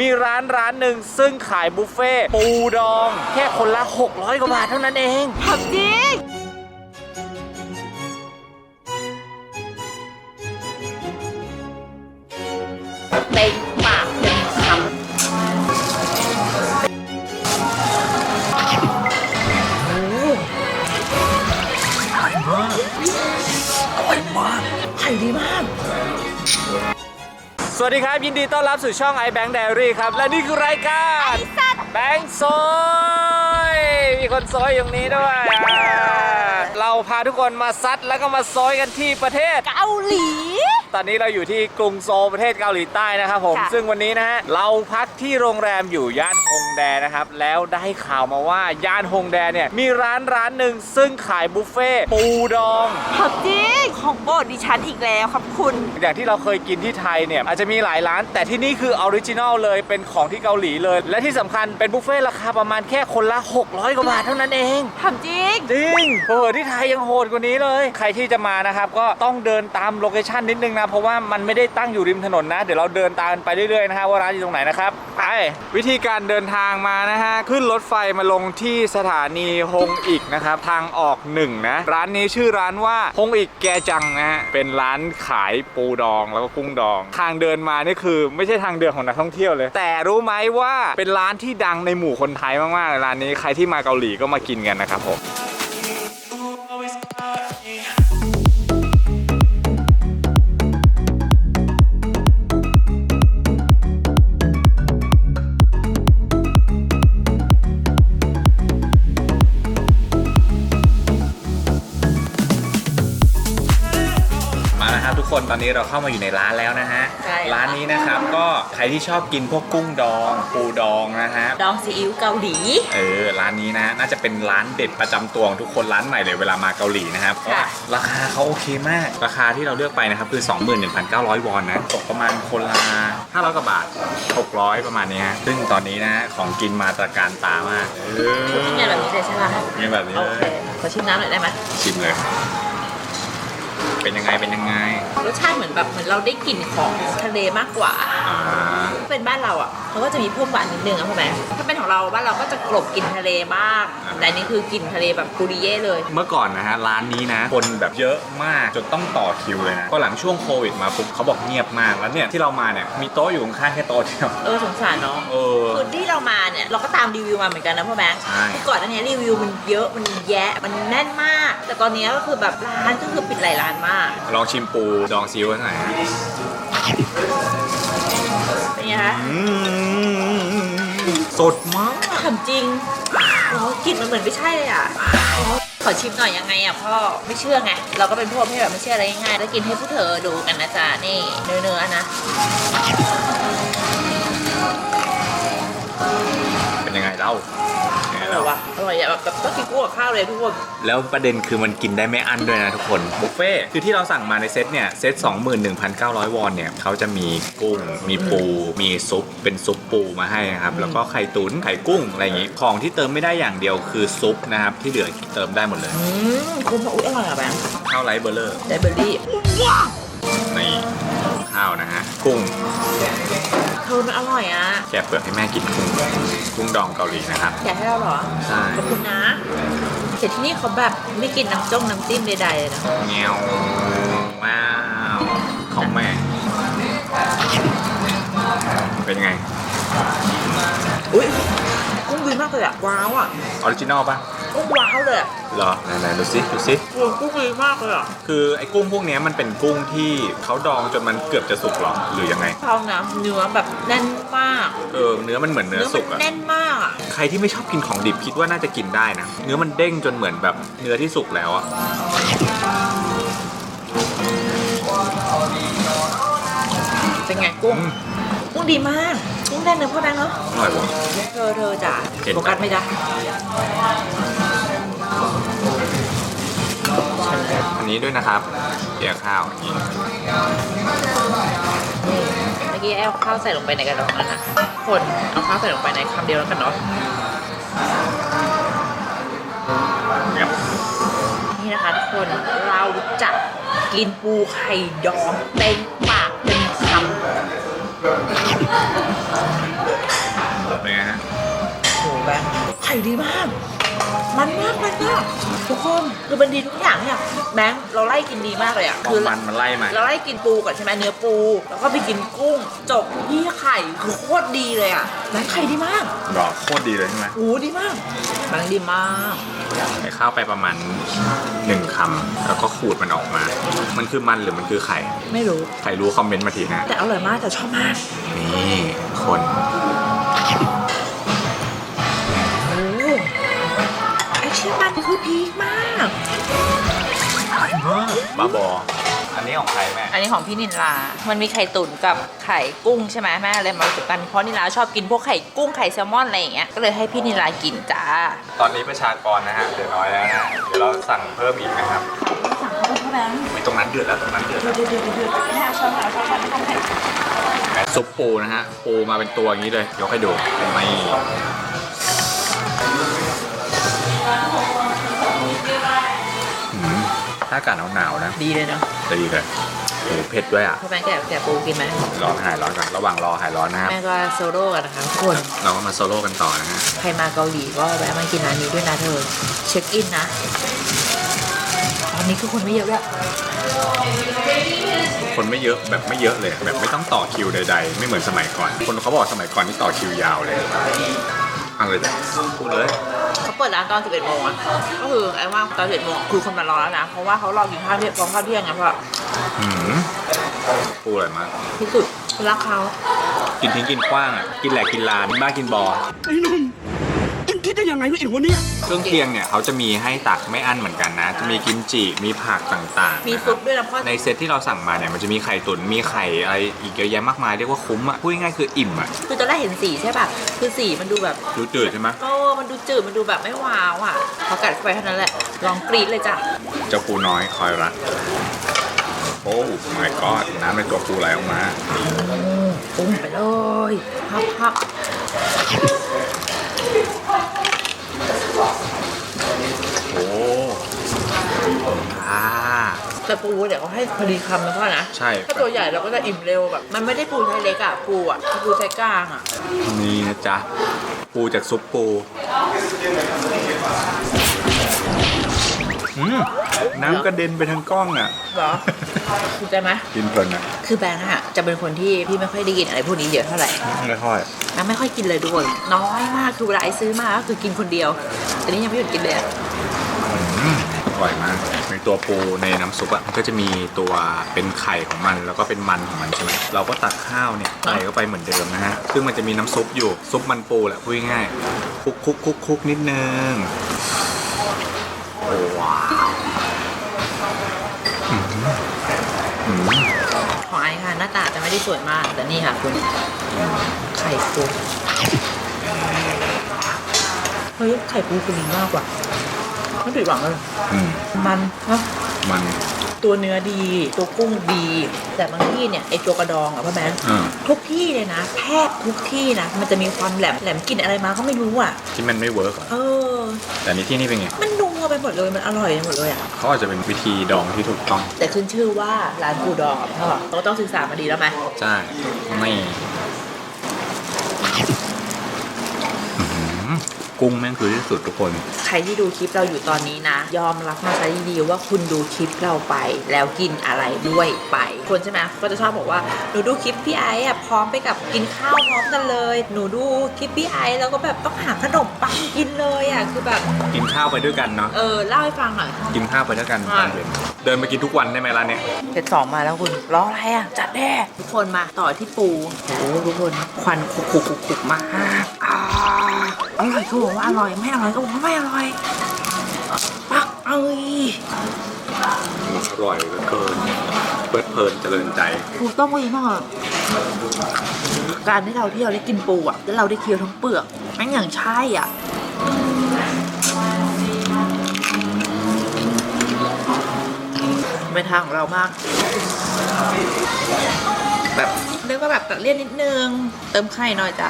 มีร้านร้านหนึ่งซึ่งขายบุฟเฟ่ต์ปูดอง แค่คนละ 600 กว่าบาทเท่านั้นเอง ทำจริง เต็งปากเต็มคำไข่ดีมาก สวัสดีครับ ยินดีต้อนรับสู่ช่อง iBank Diary ครับ และนี่คือรายการแบงค์ซอยมีคนซอยอยู่ตรงนี้ด้วยอ่าเราพาทุกคนมาซัดแล้วก็มาซอยกันที่ประเทศ เกาหลี ตอนนี้เราอยู่ที่กรุงโซลประเทศเกาหลีใต้นะครับผม ค่ะ ซึ่งวันนี้นะฮะเราพักที่โรงแรมอยู่ย่านฮงแดนะครับ แล้วได้ข่าวมาว่าย่านฮงแดเนี่ยมีร้านร้านหนึ่งซึ่งขายบุฟเฟ่ต์ปูดองทำจริงของโปรดดิฉันอีกแล้วครับคุณ อย่างที่เราเคยกินที่ไทยเนี่ยอาจจะมีหลายร้าน แต่ที่นี่คือออริจินอลเลยเป็นของที่เกาหลีเลย และที่สำคัญเป็นบุฟเฟ่ต์ราคาประมาณแค่คนละ 600 กว่าบาทเท่านั้นเองทำจริง จริงเผื่อที่ไทยยังโหดกว่านี้เลย ใครที่จะมานะครับ ก็ต้องเดินตามโลเคชันนิดนึงนะเพราะว่ามันไม่ได้ตั้งอยู่ริมถนนนะ เดี๋ยวเราเดินตามไปเรื่อยๆนะฮะว่าร้านอยู่ตรงไหนนะครับไปวิธีการเดินทางมานะฮะขึ้นรถไฟมาลงที่สถานีฮงอีกนะครับทางออกหนึ่งนะร้านนี้ชื่อร้านว่าฮงอีกแกจังนะฮะเป็นร้านขายปูดองแล้วก็กุ้งดอง ทางเดินมานี่คือ ไม่ใช่ทางเดินของนักท่องเที่ยวเลย แต่รู้ไหมว่าเป็นร้านที่ดังในหมู่คนไทยมากๆเลยร้านนี้ใครที่มาเกาหลีก็มากินกันนะครับผม นตอนนี้เราเข้ามาอยู่ในร้านแล้วนะฮะ ใช่ค่ะ ร้านนี้นะครับก็ใครที่ชอบกินพวกกุ้งดอง ปูดองนะฮะ ดองซีอิ๊วเกาหลี เออ ร้านนี้นะ น่าจะเป็นร้านเด็ดประจำตัวของทุกคนร้านใหม่เลยเวลามาเกาหลีนะครับเพราะว่าราคาเขาโอเคมาก ราคาที่เราเลือกไปนะครับคือ 21,900 วอนนะ ตกประมาณคนละ500กว่าบาท 600 ประมาณนี้ฮะซึ่งตอนนี้นะของกินมาตระการตามากเออกินไงแบบนี้เลยใช่ไหมมีแบบนี้โอเลเคย ขอชิมน้ำหน่อยได้ไหมชิมเลย เป็นยังไงเป็นยังไง รสชาติเหมือนแบบเหมือนเราได้กลิ่นของทะเลมากกว่า อ่าถ้า เป็นบ้านเราอะเขาก็จะมีเพิ่มหวานนิดนึงอะใช่ไหมถ้าเป็นของเราบ้านเราก็จะกลบกลิ่นทะเลมากแต่อันนี้คือกลิ่นทะเลแบบกุริเย่เลย เมื่อก่อนนะฮะร้านนี้นะ คนแบบเยอะมากจนต้องต่อคิวเลยนะพอหลังช่วงโควิดมาปุ๊บเขาบอกเงียบมากแล้วเนี่ยที่เรามาเนี่ยมีโต๊ะอยู่ข้างๆแค่โต๊ะเดียวเออสงสารเนาะเออ คือที่เรามาเนี่ยเราก็ตามรีวิวมาเหมือนกันนะพ่อแบงค์ใช่เมื่อก่อนอันเนี้ยรีวิวมันเยอะมันแยะมันแน่นมาก แต่ตอนนี้ก็คือแบบร้านก็คือปิดหลายร้านมาก ลองชิมปูดองซิวหน่อยฮะเป็น ไงคะอืมสดมากทำจริงโอ้กลิ่นมันเหมือนไม่ใช่เลยอะโอ้ขอชิมหน่อยยังไงอะพ่อไม่เชื่อไง เราก็เป็นพวกที่แบบไม่เชื่ออะไรง่ายๆแล้วกินให้ผู้เธอดูกันนะจ๊ะนี่เนื้อเนื้อๆนะ เป็นยังไงเล่าเป็นไงอร่เล่าอยว่ะอร่อยอะแบบแบบต้องกินคู่กับข้าวเลยทุกคนแล้วประเด็นคือมันกินได้ไม่อั้นด้วยนะทุกคนบุฟเฟ่ต์คือที่เราสั่งมาในเซตเนี่ยเซต21,900 วอนเนี่ยเขาจะมีกุ้งมีปูมีซุปเป็นซุปปูมาให้นะครับแล้วก็ไข่ตุ๋นไข่กุ้งอะไรอย่างงี้ของที่เติมไม่ได้อย่างเดียวคือซุปนะครับที่เหลือเติมได้หมดเลยอืมคุณบอกอุ้ยอร่อยอะแบงค์ข้าวไรซ์เบอร์เลอร์ไดเบอร์รี่นี่ ข้าวนะฮะกุ้งเธอมันอร่อยอะแกะเปลือกให้แม่กินกุ้งกุ้งดองเกาหลีนะครับอยากให้เราเหรอใช่ขอบคุณนะแต่ที่นี่เขาแบบไม่กินน้ำจ้งน้ำจิ้มใดๆเลยนะเงี้ยวว้าวของแม่ เป็นไงอุ้ยกุ้งดีมากเลยอะว้าวอะออริจินอลป่ะ กุ้งว้าวเลยอะเหรอไหนๆดูสิดูสิโอ้กุ้งดีมากเลยอะคือไอ้กุ้งพวกเนี้ยมันเป็นกุ้งที่เขาดองจนมันเกือบจะสุกหรอหรือยังไง เขานะเนื้อแบบแน่นมากเออเนื้อมันเหมือนเนื้อมัสุกอะแน่นมากอะใครที่ไม่ชอบกินของดิบคิดว่าน่าจะกินได้นะ เนื้อมันเด้งจนเหมือนแบบเนื้อที่สุกแล้วอะเป็นไงกุ้งอืม กุ้งดีมากกุ้ง แน่นเนื้อพ่อแบงค์เนาะอร่อยว่ะ เธอเธอจ๋าเห็นโฟกัสไหมจ๊ะอันนี้ด้วยนะครับเดี๋ยวข้าวอย่างนี้เมื่อกี้เอาข้าวใส่ลงไปในกระดองแล้วนะคนเอาข้าวใส่ลงไปในคำเดียวแล้วกันเนาะเนี่ยนี่นะคะทุกคนเราจะกินปูไข่ดองเต็มปากเต็มคำ เป็นไงฮะ โอ้หแบงค์ไข่ดีมาก มันมากมันมากทุกคนคือมันดีทุกอย่างเนี่ยแบงค์เราไล่กินดีมากเลยอะมอคืงมันมันไล่มาเราไล่กินปูก่อนใช่ไหมเนื้อปู แล้วก็ไปกินกุ้ง จบที่ไข่คือโคตรดีเลยอะแบงค์ไข่ดีมากดอกโคตรดีเลยใช่ไหมโอ้ดีมากแบงค์ดีมากใส่ข้าวไปประมาณหนึ่งคำแล้วก็ขูดมันออกมา มันคือมันหรือมันคือไข่ไม่รู้ ใครรู้คอมเมนต์มาทีนะ แต่อร่อยมากแต่ชอบมาก นี่คน ไอเชี่ยมันคือพีคมาก บ้าบอ อันนี้ของใครแม่ อันนี้ของพี่นินลา มันมีไข่ตุ๋นกับไข่กุ้งใช่ไหมแม่เลยมาผสมกันเพราะนินลาชอบกินพวกไข่กุ้งไข่แซลมอนอะไรอย่างเงี้ย ก็เลยให้พี่นินลากินจ้า ตอนนี้ประชากรนะฮะเหลือน้อยแล้วนะ เดี๋ยวเราสั่งเพิ่มอีกนะครับสั่งเขาเท่านั้นมีตรงนั้นเดือดแล้วตรงนั้นเดือดแล้วเดือดเดือดเดือดแม่เอาช้อนเอาช้อนเอาช้อนให้ซุปปูนะฮะ ปูมาเป็นตัวอย่างนี้เลย ยกให้ดูไม่ ถ้าอากาศหนาวๆนะดีเลยเนาะจะดีเลยโอ้โหเผ็ดด้วยอะพ่อแม่แกะแกะปูกินไหมร้อนหายร้อนก่อนระหว่างรอหายร้อนนะครับแม่ก็โซโล่กันนะคะทุกคนเราก็มาโซโล่กันต่อนะฮะใครมาเกาหลีก็แวะมากินร้านนี้ด้วยนะเธอ เช็คอินนะตอนนี้คือคนไม่เยอะด้วยคนไม่เยอะแบบไม่เยอะเลยแบบไม่ต้องต่อคิวใด ๆ ไม่เหมือนสมัยก่อน คนเขาบอกสมัยก่อนที่ต่อคิวยาวเลยเอาเลยจ้ะพูดเลย เขาเปิดร้านตอน 11 โมงอะก็คือไอ้ว่าตอน 11 โมงคือคนมารอแล้วนะ เพราะว่าเขารอกินข้าวเที่ยงพร้อมข้าวเที่ยงไงเพราะอืมปูอร่อยมาก ที่สุดรักเขากินทิ้งกินขว้างอะ กินแหลกกินลานบ้ากินบอไอ้หนุ่มมึงคิดได้ยังไงวะไอ้หัวเนี่ยเครื่องเคียงเนี่ยเขาจะมีให้ตักไม่อั้นเหมือนกัน นะ จะมีกิมจิ มีผักต่างๆมีนะคซุรับปด้วยนะพ่อ ในเซตที่เราสั่งมาเนี่ยมันจะมีไข่ตุ๋นมีไข่อะไรอีกเยอะแยะมากมายเรียกว่าคุ้มอะพูดง่ายๆคืออิ่มอะคือตอนแรกเห็นสีใช่ป่ะ คือสีมันดูแบบรู้จืดใช่ไหมโอ้มันดูจืด มันดูแบบไม่ว้าวอะ พอกัดเข้าไปเท่านั้นแหละ ลองกรี๊ดเลยจ้ะ เจ้าปูน้อยคอยรัก โอ้ my god น้ำในตัวปูไหลออกมาปุ้มไปเลยพับพับ โอ้ อ่า แต่ปูเดี๋ยวเขาให้พอดีคำนะพ่อนะใช่ ถ้าตัวใหญ่เราก็จะอิ่มเร็วแบบ มันไม่ได้ปูไซส์เล็กอะปูอะคือปูไซส์กลางอะนี่นะจ๊ะ ปูจากซุปปูอืมน้ำกระเด็นไปทางกล้องอะ เหรอถูกใจไหมกินเพลินอะคือแบงค์อะจะเป็นคนที่พี่ไม่ค่อยได้กินอะไรพวกนี้เยอะเท่าไหร่ ไม่ค่อยแบงค์ไม่ค่อยกินเลยด้วยน้อยมากคือเวลาไอ้ซื้อมาก็คือกินคนเดียวแต่นี้ยังไม่หยุดกินเลยอะอืมอร่อยมากใน ตัวปูในน้ำซุปอะมันก็จะมีตัวเป็นไข่ของมัน แล้วก็เป็นมันของมันใช่ไหมเราก็ตักข้าวเนี่ยใส่เข้าไปเหมือนเดิมนะฮะซึ่งมันจะมีน้ำซุปอยู่ซุปมันปูแหละพูดง่ายๆคลุกคลุกคลุกคลุกนิดนึงโอ้ว้าวอืมอืมของไอ้ค่ะหน้าตาจะไม่ได้สวยมาก แต่นี่ค่ะคุณไข่ปูเฮ้ยไข่ปูคือดีมากกว่า ไม่ผิดหวังเลยอืมมันเนอะมันตัวเนื้อดีตัวกุ้งดี แต่บางที่เนี่ยไอตัวกระดองอะพ่อแบงค์อ่าทุกที่เลยนะแทบทุกที่นะมันจะมีความแหลมแหลมกลินอะไรมาก็ไม่รู้อะ ที่มันไม่เวิร์กอะเออ แต่นี่ที่นี่เป็นไงมันนัวไปหมดเลยมันอร่อยไปหมดเลยอะเขาอาจจะเป็นวิธีดองที่ถูกต้องแต่ขึ้นชื่อว่าร้านปูดองอะพ่อเราก็ต้องศึกษามาดีแล้วไหมใช่ไม่อื้อหือ กุ้งแม่งคือที่สุดทุกคน ใครที่ดูคลิปเราอยู่ตอนนี้นะ ยอมรับมาซะดีๆว่าคุณดูคลิปเราไป แล้วกินอะไรด้วยไป คนใช่ไหมก็จะชอบบอกว่าหนูดูคลิปพี่ไอ้อะพร้อมไปกับกินข้าวพร้อมกันเลย หนูดูคลิปพี่ไอ้แล้วก็แบบต้องหาขนมปังกินเลยอะคือแบบกินข้าวไปด้วยกันเนาะเออเล่าให้ฟังหน่อย กินข้าวไปด้วยกันตอนเย็นเดินไปกินทุกวันได้ไหมร้านเนี้ยเจ็ดสองมาแล้วคุณรออะไรอะจัดแน่ทุกคนมาต่อที่ปูโอ้โหทุกคนควันคุกคุกคุกคุกมากอ่าอ ร่อยก็บอกว่าอร่อย ไม่อร่อยก็บอกว่าไม่อร่อยปักเอ้ยอร่อยเหลือเกินเพลิดเพลินเจริญใจปูต้มก็ดีมากอะการที่เราที่เราได้กินปูอะแล้วเราได้เคี้ยวทั้งเปลือกแม่งอย่างใช่อะเป็นทางของเรามาก แบบเรียกว่าแบบตัดเลี่ยนนิดนึง เติมไข่หน่อยจ้ะ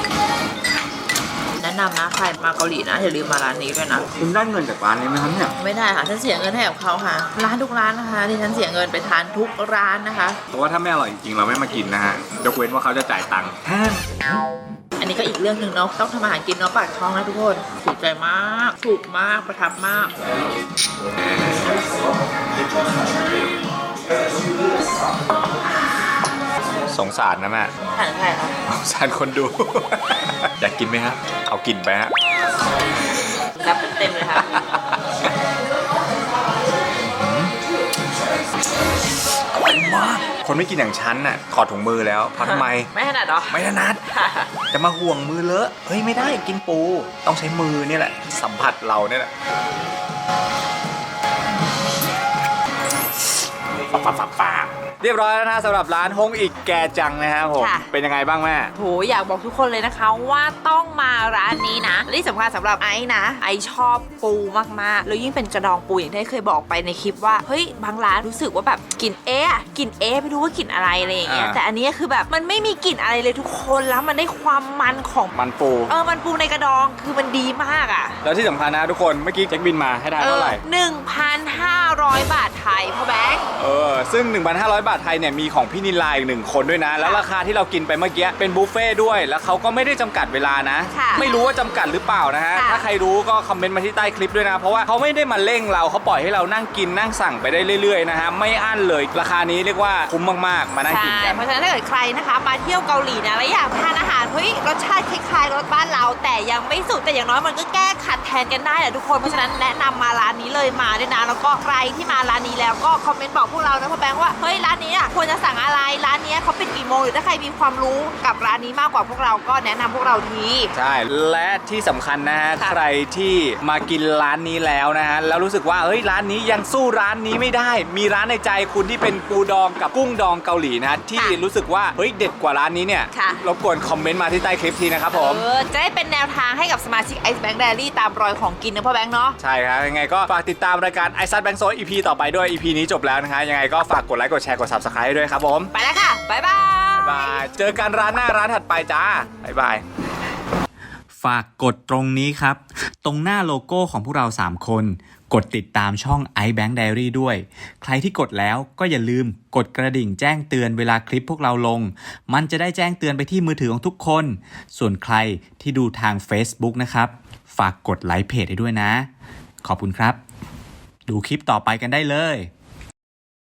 แนะนำนะ ใครมาเกาหลีนะอย่าลืมมาร้านนี้ด้วยนะ คุณได้เงินจากร้านนี้ไหมครับเนี่ย ไม่ได้ค่ะฉันเสียเงินให้กับเขาค่ะ ร้านทุกร้านนะคะที่ฉันเสียเงินไปทานทุกร้านนะคะ เพราะว่าถ้าไม่อร่อยจริงๆเราไม่มากินนะฮะยกเว้นว่าเขาจะจ่ายตังค์อันนี้นี้ก็อีกเรื่องหนึ่งเนาะต้องทำอาหารกินเนาะปากท้องนะทุกคนถูกใจมากถูกมากประทับมากสงสารนะแม่ทานใครคะสงสารคนดู อยากกินไหมครับเอากินไปฮะรับเต็มเลยค่ะอร่อยมาก คนไม่กินอย่างฉันน่ะถอดถุงมือแล้วเพราะทำไม ไม่ถนัดเหรอ ไม่ถนัด จะมาห่วงมือเลอะ เฮ้ยไม่ได้กินปู ต้องใช้มือเนี่ยแหละ สัมผัสเราเนี่ยแหละ ปับปับปับปับเรียบร้อยแล้วนะสำหรับร้านฮงอีกแกจังนะครับผม ค่ะ เป็นยังไงบ้างแม่ โหอยากบอกทุกคนเลยนะคะว่าต้องมาร้านนี้นะและที่สำคัญสำหรับไอ้นะ ไอ้ชอบปูมากๆ แล้วยิ่งเป็นกระดองปูอย่างที่เคยบอกไปในคลิปว่า เฮ้ย บางร้านรู้สึกว่าแบบกลิ่นเอ๊ะกลิ่นเอ๊ะไม่รู้ว่ากลิ่นอะไรอะไรอย่างเงี้ย อ่า แต่อันนี้คือแบบมันไม่มีกลิ่นอะไรเลยทุกคนแล้วมันได้ความมันของ มันปู เออ มันปูในกระดองคือมันดีมากอะแล้วที่สำคัญนะทุกคน เมื่อกี้เช็คบินมาให้ทายเท่าไหร่ หนึ่งพัน ห้าร้อยบาทไทยพ่อแบงค์เออซึ่ง 1,500 บาทไทยเนี่ยมีของพี่นิลาอีกหนึ่งคนด้วยนะ แล้วราคาที่เรากินไปเมื่อกี้เป็นบุฟเฟ่ต์ด้วย แล้วเขาก็ไม่ได้จำกัดเวลานะ ค่ะไม่รู้ว่าจำกัดหรือเปล่านะฮะ ค่ะ ถ้าใครรู้ก็คอมเมนต์มาที่ใต้คลิปด้วยนะ เพราะว่าเขาไม่ได้มาเร่งเราเขาปล่อยให้เรานั่งกินนั่งสั่งไปได้เรื่อยๆนะฮะไม่อั้นเลยราคานี้เรียกว่าคุ้มมากๆมานั่งใช่กินกันเพราะฉะนั้นถ้าเกิดใครนะคะมาเที่ยวเกาหลีนะแล้วอยากทานอาหารเฮ้ยรสชาติคล้ายๆรสบ้านเรา แต่ยังไม่สุดแต่อย่างน้อยมันก็แก้ขัดแทนกันได้แหละทุกคนเพราะฉะนั้นแนะนำมาร้านนี้เลยมาด้วยนะแล้วก็ใครที่มาร้านนี้แล้วก็คอมเมนต์บอกพวกเรานะพ่อแบงค์ว่าเฮ้ยร้านนี้อะควรจะสั่งอะไรร้านนี้เขาปิดกี่โมงหรือถ้าใครมีความรู้กับร้านนี้มากกว่าพวกเราก็แนะนำพวกเราทีใช่และที่สำคัญนะฮะค่ะใครที่มากินร้านนี้แล้วนะฮะแล้วรู้สึกว่าเฮ้ยร้านนี้ยังสู้ร้านนี้ไม่ได้ มีร้านในใจคุณที่เป็นปูดองกับกุ้งดองเกาหลีนะฮะที่รู้สึกว่าเฮ้ยเด็ดกว่าร้านนี้เนี่ยค่ะรบกวนคอมเมนต์มาที่ใต้คลิปทีนะครับผมเออจะได้เป็นแนวทางให้กับสมาชิก Ice Bank Diary ตามรอยของกินนะพ่อแบงค์เนาะใช่ครับยังไงก็ฝากติดตามรายการไอซั b แบง k โซ EP ต่อไปด้วย EP นี้จบแล้วนะฮะยังไงก็ฝากกดไลค์กดแชร์กด subscribe ให้ด้วยครับผมไปแล้วค่ะบ๊ายบายบ๊ายบายเจอกันร้านหน้าร้านถัดไปจ้าบ๊ายบายฝากกดตรงนี้ครับ ตรงหน้าโลโก้ของพวกเรา 3 คน กดติดตามช่อง iBank Diary ด้วย ใครที่กดแล้วก็อย่าลืมกดกระดิ่งแจ้งเตือนเวลาคลิปพวกเราลง มันจะได้แจ้งเตือนไปที่มือถือของทุกคน ส่วนใครที่ดูทาง Facebook นะครับ ฝากกดไลค์เพจให้ด้วยนะ ขอบคุณครับ ดูคลิปต่อไปกันได้เลย